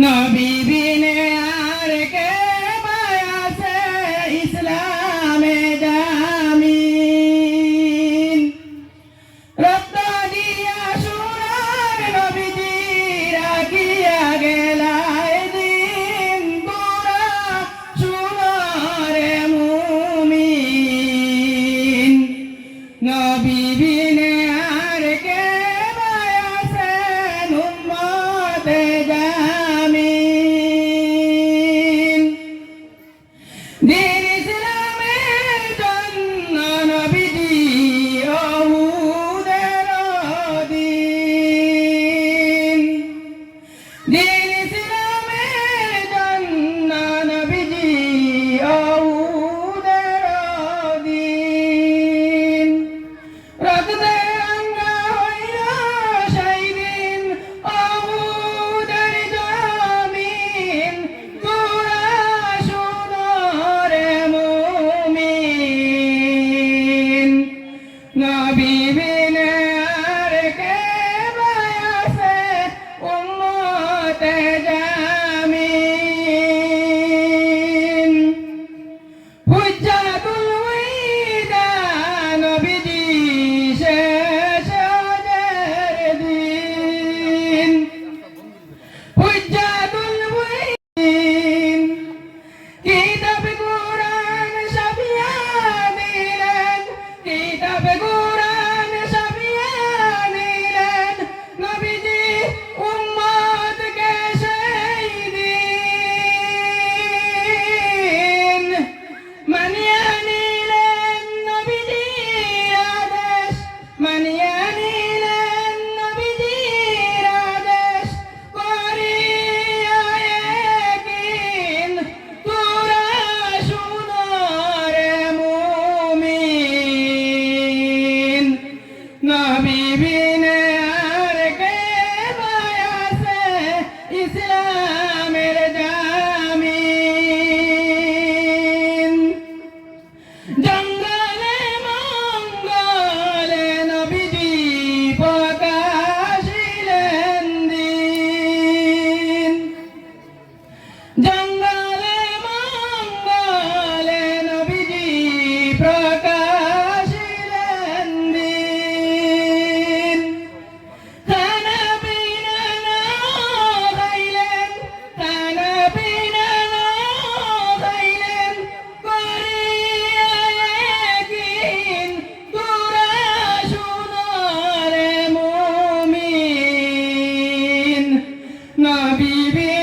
No, I'll জন্য নবীজি অহুদের pegou. ইসলামের যা Baby.